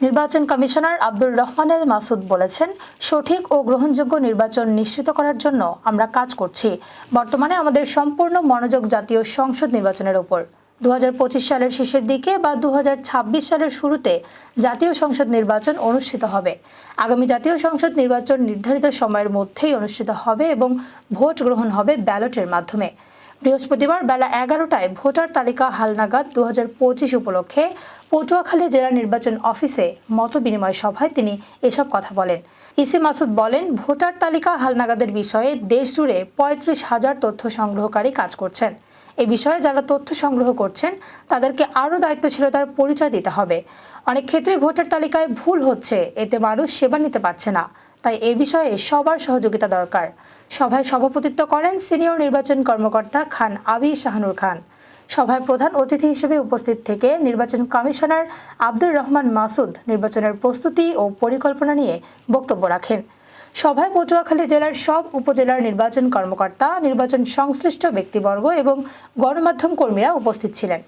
নির্বাচন কমিশনার আব্দুর রহমান আল মাসুদ বলেছেন, সঠিক ও গ্রহণযোগ্য নির্বাচন নিশ্চিত করার জন্য আমরা কাজ করছি। বর্তমানে আমাদের সম্পূর্ণ মনোযোগ জাতীয় সংসদ নির্বাচনের উপর। দু সালের শেষের দিকে বা দু হাজার ছাব্বিশ সালের শুরুতে জাতীয় সংসদ নির্বাচন অনুষ্ঠিত হবে। আগামী জাতীয় সংসদ নির্বাচন নির্ধারিত সময়ের মধ্যেই অনুষ্ঠিত হবে এবং ভোট গ্রহণ হবে ব্যালটের মাধ্যমে। বৃহস্পতিবার বেলা এগারোটায় ভোটার তালিকা হালনাগাদ দু হাজার পঁচিশ উপলক্ষে পটুয়াখালী জেলা নির্বাচন অফিসে মত বিনিময় সভায় তিনি এসব কথা বলেন। ইসি মাসুদ বলেন, ভোটার তালিকা হালনাগাদের বিষয়ে দেশ জুড়ে পঁয়ত্রিশ হাজার তথ্য সংগ্রহকারী কাজ করছেন। এ বিষয়ে যারা তথ্য সংগ্রহ করছেন, তাদেরকে আরও দায়িত্বশীলতার পরিচয় দিতে হবে। অনেক ক্ষেত্রে ভোটার তালিকায় ভুল হচ্ছে, এতে মানুষ সেবা নিতে পারছে না। তাই এ বিষয়ে সবার সহযোগিতা দরকার। সভায় সভাপতিত্ব করেন সিনিয়র নির্বাচন কর্মকর্তা খান আবি শাহানুর খান। সভায় প্রধান অতিথি হিসেবে উপস্থিত থেকে নির্বাচন কমিশনার আব্দুর রহমান মাসুদ নির্বাচনের প্রস্তুতি ও পরিকল্পনা নিয়ে বক্তব্য রাখেন। সভায় পটুয়াখালী জেলার সব উপজেলার নির্বাচন কর্মকর্তা, নির্বাচন সংশ্লিষ্ট ব্যক্তিবর্গ এবং গণমাধ্যম কর্মীরা উপস্থিত ছিলেন।